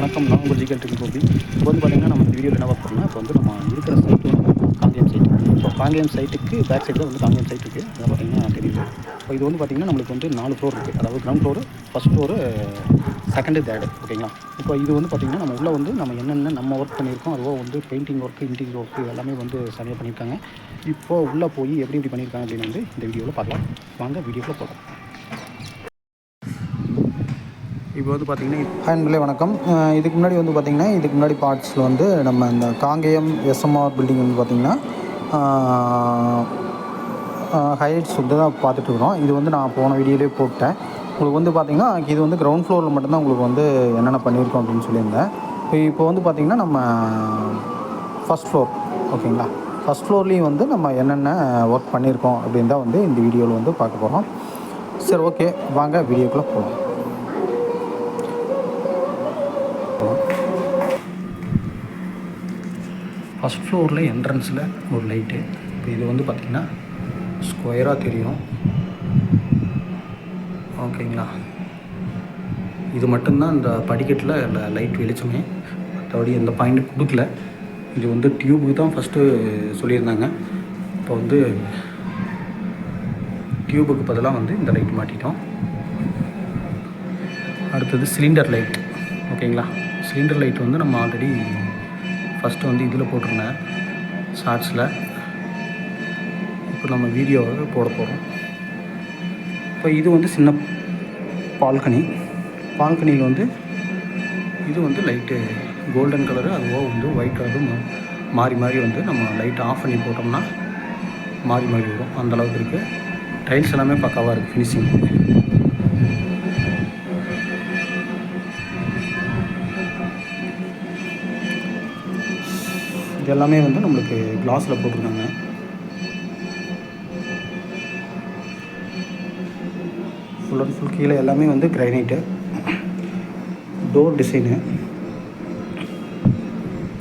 வணக்கம். நான் உங்கள் ஜிகல் டிங் கோபி இப்போ வந்து பார்த்தீங்கன்னா நம்ம இந்த வீடியோவில் என்ன பார்க்க இப்போ வந்து நம்ம இருக்கிற சைட்டு காங்கேயம் சைட் இப்போ காங்கேயம் சைட்டுக்கு பேக் சைடு தான் வந்து காங்கேயம் சைட் இருக்குது அதை பார்த்திங்கன்னா தெரியுது. இப்போ இது வந்து பார்த்தீங்கன்னா நம்மளுக்கு வந்து நாலு ஃப்ளோர் இருக்குது அதாவது ground floor first floor second third ஓகேங்களா இப்போ இது வந்து பார்த்திங்கன்னா நம்ம உள்ளே வந்து நம்ம என்னென்ன நம்ம ஒர்க் பண்ணியிருக்கோம் அதுவோ வந்து பெயிண்டிங் ஒர்க்கு இன்டீரியர் ஒர்க்கு எல்லாமே வந்து சரியாக பண்ணியிருக்காங்க. இப்போ உள்ளே போய் எப்படி எப்படி பண்ணியிருக்காங்க அப்படின்னு வந்து இந்த வீடியோவில் பார்க்கலாம். வாங்க வீடியோவில் போகலாம் இப்போ வந்து பார்த்தீங்கன்னா ஹாய் நண்பர்களே வணக்கம். இதுக்கு முன்னாடி வந்து பார்த்திங்கன்னா இதுக்கு முன்னாடி பார்ட்ஸில் வந்து நம்ம இந்த காங்கேயம் எஸ்எம்ஆர் பில்டிங் வந்து பார்த்திங்கன்னா ஹைலைட்ஸ் வந்து தான் பார்த்துட்ருக்குறோம் இது வந்து நான் போன வீடியோலேயே போட்டேன். உங்களுக்கு வந்து பார்த்திங்கன்னா இது வந்து கிரவுண்ட் ஃப்ளோரில் மட்டும்தான் உங்களுக்கு வந்து என்னென்ன பண்ணியிருக்கோம் அப்படின்னு சொல்லியிருந்தேன். இப்போ இப்போ வந்து பார்த்திங்கன்னா நம்ம ஃபஸ்ட் ஃப்ளோர் ஓகேங்களா ஃபஸ்ட் ஃப்ளோர்லேயும் வந்து நம்ம என்னென்ன ஒர்க் பண்ணியிருக்கோம் அப்படின்னு தான் வந்து இந்த வீடியோவில் வந்து பார்க்க போகிறோம் சரி ஓகே வாங்க வீடியோக்குள்ளே போகலாம் ஃபஸ்ட் ஃப்ளோரில் என்ட்ரன்ஸில் ஒரு லைட்டு இப்போ இது வந்து பார்த்திங்கன்னா ஸ்கொயராக தெரியும். ஓகேங்களா இது மட்டும்தான் இந்த படிக்கட்டில் லைட் வெளிச்சமே. மற்றபடி எந்த பாயிண்ட் கொடுக்கல. இது வந்து டியூபுக்கு தான் ஃபஸ்ட்டு சொல்லியிருந்தாங்க. இப்போ வந்து டியூபுக்கு பதிலாக வந்து இந்த லைட் மாட்டிட்டோம். அடுத்தது சிலிண்டர் லைட் ஓகேங்களா சிலிண்டர் லைட் வந்து நம்ம ஆல்ரெடி ஃபஸ்ட்டு வந்து இதில் போட்டிருந்தேன் ஷார்ட்ஸில் இப்போ நம்ம வீடியோவை போட போகிறோம் இப்போ இது வந்து சின்ன பால்கனி. பால்கனியில் வந்து இது வந்து லைட்டு கோல்டன் கலரு அதுவோ வந்து ஒயிட் கலரும் மா- மாறி மாறி வந்து நம்ம லைட்டை ஆஃப் பண்ணி போட்டோம்னா மாறி மாறி வரும். அந்தளவுக்கு இருக்குது டைல்ஸ் எல்லாமே பக்காவாக இருக்குது ஃபினிஷிங் இது எல்லாமே வந்து நம்மளுக்கு கிளாஸில் போட்டிருக்காங்க. ஃபுல் அண்ட் ஃபுல் கீழே எல்லாமே வந்து கிரைனைட்டு டோர் டிசைனு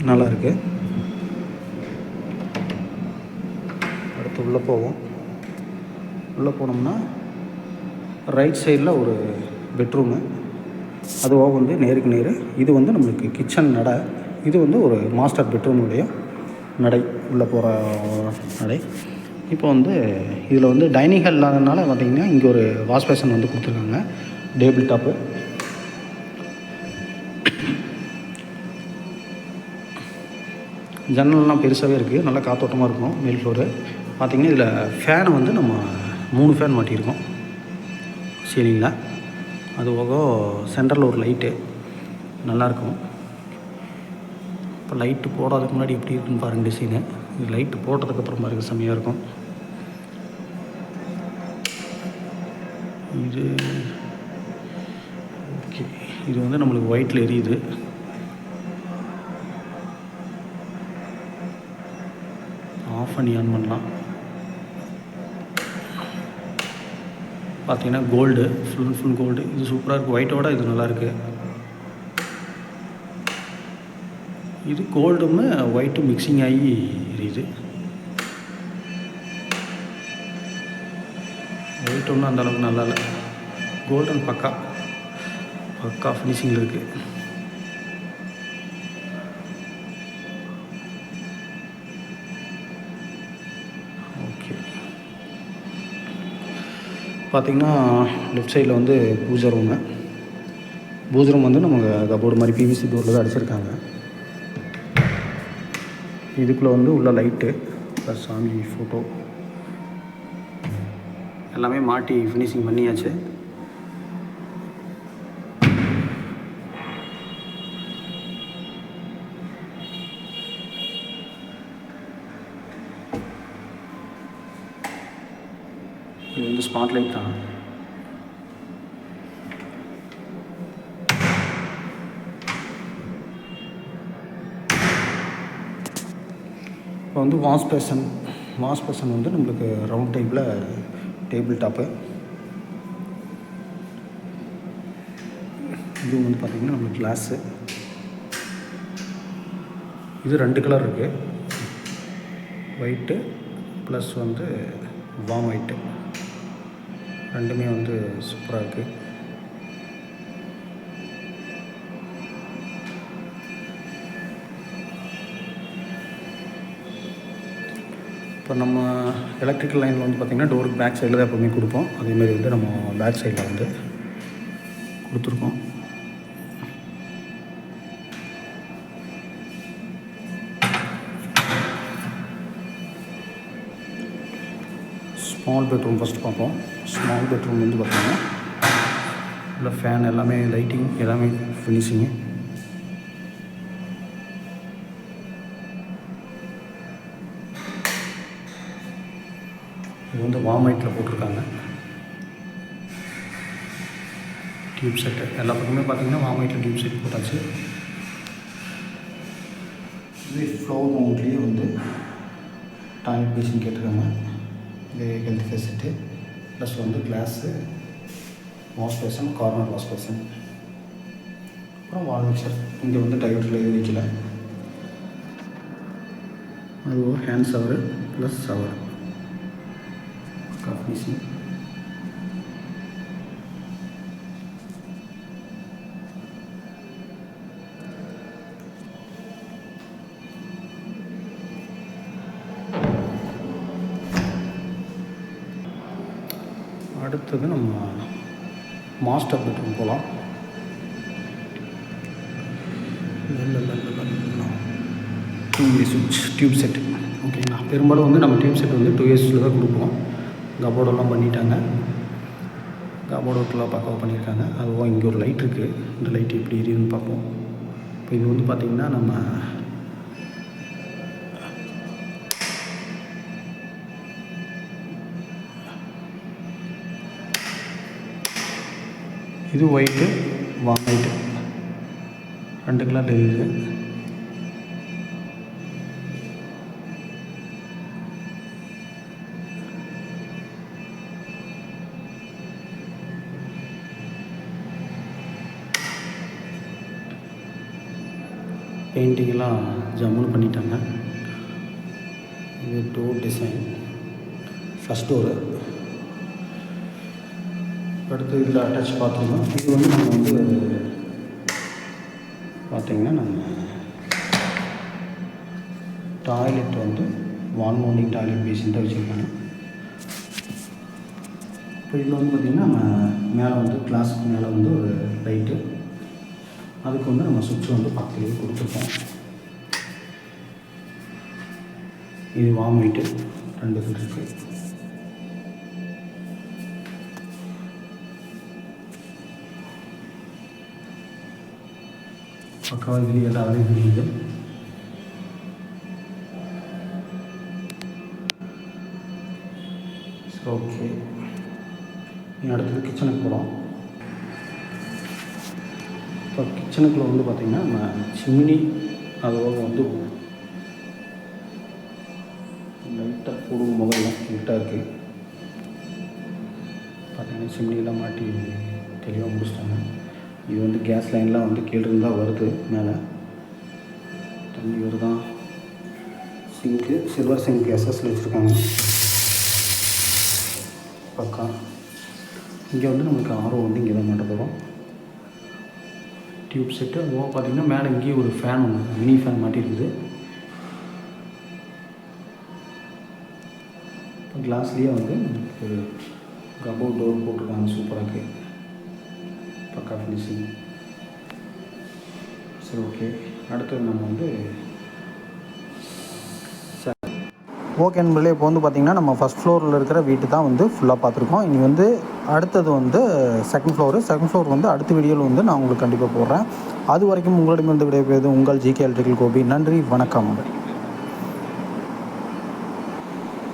நல்லா இருக்குது அடுத்து உள்ளே போவோம். உள்ளே போனோம்னா ரைட் சைடில் ஒரு பெட்ரூமு அதுவாக வந்து நேருக்கு நேர். இது வந்து நம்மளுக்கு கிச்சன் நடை. இது வந்து ஒரு மாஸ்டர் பெட்ரூமுடைய நடை உள்ளே போகிற நடை. இப்போ வந்து இதில் வந்து டைனிங் ஹால் இல்லாததுனால பார்த்திங்கன்னா இங்கே ஒரு வாஷ் பேஷன் வந்து கொடுத்துருக்காங்க. Table top. ஜன்னல்லாம் பெருசாகவே இருக்குது நல்லா காத்தோட்டமாக இருக்கும் மேல் ஃப்ளோரு பார்த்திங்கன்னா இதில் ஃபேனை வந்து நம்ம மூணு ஃபேன் மாட்டியிருக்கோம். சீலிங்கில் அது போக சென்டரில் ஒரு லைட்டு நல்லாயிருக்கும் இப்போ லைட்டு போடாதுக்கு முன்னாடி எப்படி இருக்குன்னு பாருங்க டிசைனு இது லைட்டு போட்டதுக்கப்புறம் பாருங்க செம்மையாக இருக்கும். இது ஓகே இது வந்து நம்மளுக்கு ஒயிட்டில் எரியுது. ஆஃப் பண்ணி ஆன் பண்ணலாம். பார்த்தீங்கன்னா gold full and full gold இது சூப்பராக இருக்குது ஒயிட்டோட இது நல்லாயிருக்கு இது கோல்டும் ஒயிட்டும் மிக்சிங் ஆகி எரியுது ஒயிட் ஒன்றும் அந்த அளவுக்கு நல்லா இல்லை. கோல்டன் பக்கா. பக்கா ஃபினிஷிங்கில் இருக்குது ஓகே பார்த்தீங்கன்னா லெஃப்ட் சைடில் வந்து பூஜை ரூமு பூஜை ரூம் வந்து நமக்கு கபோர்டு மாதிரி பிவிசி டோரில் தான் அடிச்சிருக்காங்க. இதுக்குள்ளே வந்து உள்ள லைட்டு ப்ளஸ் சாமி ஃபோட்டோ எல்லாமே மாட்டி ஃபினிஷிங் பண்ணியாச்சு. இது வந்து ஸ்பாட் லைட் தான். இப்போ வந்து வாஷ் பேசன் வாஷ் பேசன் வந்து நம்மளுக்கு ரவுண்ட் டைப்பில் டேபிள் டாப்பு இது வந்து பார்த்திங்கன்னா நம்மளுக்கு கிளாஸு இது ரெண்டு கலர் இருக்குது ஒயிட்டு ப்ளஸ் வந்து வாம் ஒயிட்டு ரெண்டுமே வந்து சூப்பராக இருக்குது இப்போ நம்ம எலக்ட்ரிக்கல் லைனில் வந்து பார்த்திங்கன்னா டோருக்கு பேக் சைடில் தான் எப்போவுமே கொடுப்போம். அதேமாரி வந்து நம்ம பேக் சைடில் வந்து கொடுத்துருக்கோம். ஸ்மால் பெட்ரூம் ஃபஸ்ட்டு பார்ப்போம். ஸ்மால் பெட்ரூம் வந்து பார்த்திங்கன்னா இல்லை ஃபேன் எல்லாமே லைட்டிங் எல்லாமே ஃபினிஷிங்கு இது வந்து வாமைட்டில் போட்டிருக்காங்க. டியூப் செட்டு எல்லா பக்கமே பார்த்தீங்கன்னா வாமைட்டில் டியூப் செட் போட்டாச்சு. இது ஃப்ளோர் மவுண்ட்லேயே வந்து டாய்லெட் பேசின் கேட்டிருக்காங்க. இது ஹெல்த் ஃபெசிலிட்டி ப்ளஸ் வந்து glass wash basin corner wash basin அப்புறம் வால் மிக்சர் இங்கே வந்து டைவர்ட்டில் எதுவும் வைக்கல. அது ஒரு hand shower plus shower finishing அடுத்தது நம்ம மாஸ்டர் பெட்ரூம் போகலாம் டூ இயர் சுவிட்ச் டியூப் செட்டு. ஓகேங்களா? பெரும்பாலும் வந்து நம்ம டியூப் செட் வந்து டூ இயர்ஸில் தான் கொடுப்போம். கபோர்டெல்லாம் பண்ணிட்டாங்க. கபோர்டு ஒர்க்கெலாம் பக்காவாக பண்ணியிருக்காங்க. அதுவும் இங்கே ஒரு லைட் இருக்குது இந்த லைட் எப்படி எரியுதுன்னு பார்ப்போம். இப்போ இது வந்து பார்த்திங்கன்னா நம்ம இது ஒயிட்டு வாம் ஒயிட்டு ரெண்டு கலர் இருக்குது பெயிண்டிங்கெல்லாம் ஜம்முன்னு பண்ணிட்டாங்க. இது டோர் டிசைன். ஃபஸ்ட் டோரு அடுத்து இதில் அட்டாச் பாத்ரூம் இது வந்து நம்ம வந்து பார்த்திங்கன்னா நம்ம டாய்லெட் வந்து வான் மவுண்டிங் டாய்லெட் பேசின் தான் வச்சுருக்காங்க. இப்போ இதில் வந்து பார்த்திங்கன்னா நம்ம மேலே வந்து கிளாஸுக்கு மேலே வந்து ஒரு லைட்டு அதுக்கு வந்து நம்ம சுவிட்ச் வந்து பக்கத்துலேயே கொடுத்துருக்கோம் இது வாம் ஹீட்டு ரெண்டு இது இருக்குது பக்கவாக இதுலேயே எல்லா வேலையும் ஓகே நீ அடுத்தது கிச்சனுக்கு போகலாம் கிச்சனுக்குள்ளே வந்து பார்த்திங்கன்னா நம்ம சிம்னி அதோட வந்து லைட்டாக போடும் முதல்ல நீட்டாக இருக்குது பார்த்திங்கன்னா சிம்னியெல்லாம் மாட்டி தெளிவாக முடிச்சிட்டாங்க. இது வந்து கேஸ் லைன்லாம் வந்து கீழே இருந்தால் வருது மேலே. தண்ணி வருதான் சிங்க்கு சில்வர் சிங்க் எஸ்எஸ்ல வச்சுருக்காங்க. பக்கா. இங்கே வந்து நமக்கு ஆர்வம் வந்து இங்கே தான் மாட்ட டியூப் செட்டு அதுவும் பார்த்தீங்கன்னா மேலே இங்கேயே ஒரு ஃபேன் ஒன்று மினி ஃபேன் மாட்டிருக்குது இப்போ கிளாஸ்லேயே வந்து ஒரு கபோர்ட் டோர் போட்டிருக்காங்க சூப்பராக இருக்குது பக்கா ஃபினிஷிங் சரி ஓகே அடுத்து நம்ம வந்து ஓகே நண்பர்களே இப்போ வந்து பார்த்திங்கன்னா நம்ம ஃபஸ்ட் ஃப்ளோரில் இருக்கிற வீட்டு தான் வந்து ஃபுல்லாக பார்த்துருக்கோம். இனி வந்து அடுத்தது வந்து செகண்ட் ஃப்ளோரு செகண்ட் ஃப்ளோர் வந்து அடுத்த வீடியோவில் வந்து நான் உங்களுக்கு கண்டிப்பாக போடுறேன். அது வரைக்கும் உங்களிடமிருந்து விடைபெறுவது உங்கள் ஜிகே எலக்ட்ரிக்கல் கோபி. நன்றி வணக்கம்.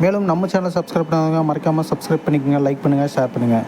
மேலும் நம்ம சேனலை சப்ஸ்கிரைப் பண்ணாதவங்க மறக்காமல் சப்ஸ்கிரைப் பண்ணிக்கோங்க லைக் பண்ணுங்கள் ஷேர் பண்ணுங்கள்